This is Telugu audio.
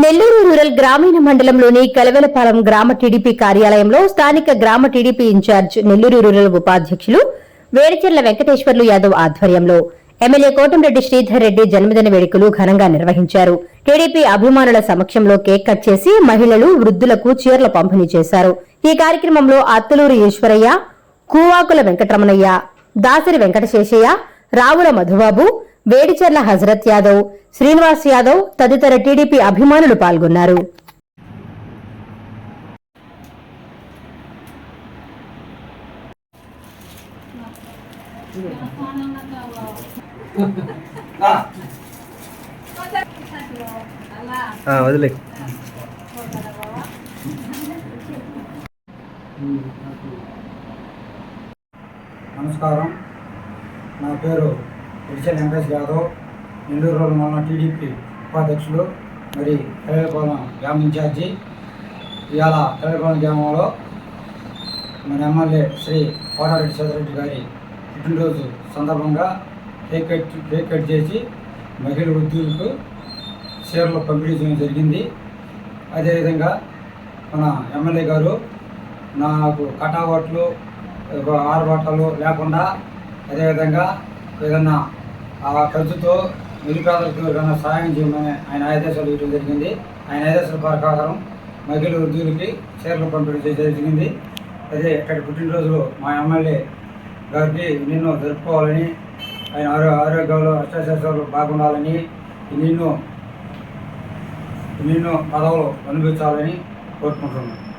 నెల్లూరు రూరల్ గ్రామీణ మండలంలోని కలవెలపాలెం గ్రామ టీడీపీ కార్యాలయంలో స్థానిక గ్రామ టీడీపీ ఇన్ఛార్జ్ నెల్లూరు రూరల్ ఉపాధ్యక్షులు వేడిచెర్ల వెంకటేశ్వర్లు యాదవ్ ఆధ్వర్యంలో ఎమ్మెల్యే కోటంరెడ్డి శ్రీధర్ రెడ్డి జన్మదిన వేడుకలు ఘనంగా నిర్వహించారు. టీడీపీ అభిమానుల సమక్షంలో కేక్ కట్ చేసి మహిళలు వృద్ధులకు చీరల పంపిణీ చేశారు. ఈ కార్యక్రమంలో అత్తలూరు ఈశ్వరయ్య కూవాకుల వెంకటరమణయ్య దాసరి వెంకటశేషయ్య రావుల మధుబాబు వేడిచెర్ల హజరత్ యాదవ్ శ్రీనివాస్ యాదవ్ తదితర టీడీపీ అభిమానులు పాల్గొన్నారు. వదిలే. నమస్కారం. నా పేరు విడిచల్ వెంకటేష్ యాదవ్ నెల్లూరు రోడ్డు టీడీపీ ఉపాధ్యక్షులు మరి కైలపాలెం గ్రామ ఇన్ఛార్జి. ఇవాళ కైలపాలెం గ్రామంలో మన ఎమ్మెల్యే శ్రీ కోటారెడ్డి సోదరెడ్డి గారి పుట్టినరోజు సందర్భంగా కేక్ కట్ కేక్ కట్ చేసి మహిళ ఉద్యోగులకు చీరలు పంపిణీ చేయడం జరిగింది. అదేవిధంగా మన ఎమ్మెల్యే గారు నాకు కటావట్లు ఆరుబాటలు లేకుండా అదేవిధంగా ఏదన్నా ఆ ఖర్చుతో నిరుపేదలకు ఏదైనా సహాయం చేయమని ఆయన ఆదేశాలు ఇవ్వడం జరిగింది. ఆయన ఆదేశాల ప్రకారం మహిళలు వృద్ధులకి చీరలు పంపిణీ చేయడం జరిగింది. అదే ఇక్కడ పుట్టినరోజులు మా ఎమ్మెల్యే గారికి నిన్ను జరుపుకోవాలని ఆయన ఆరో ఆరోగ్యంలో అష్టాశాలు బాగుండాలని నిన్ను నిన్ను పదవులు అనిపించాలని కోరుకుంటున్నాను.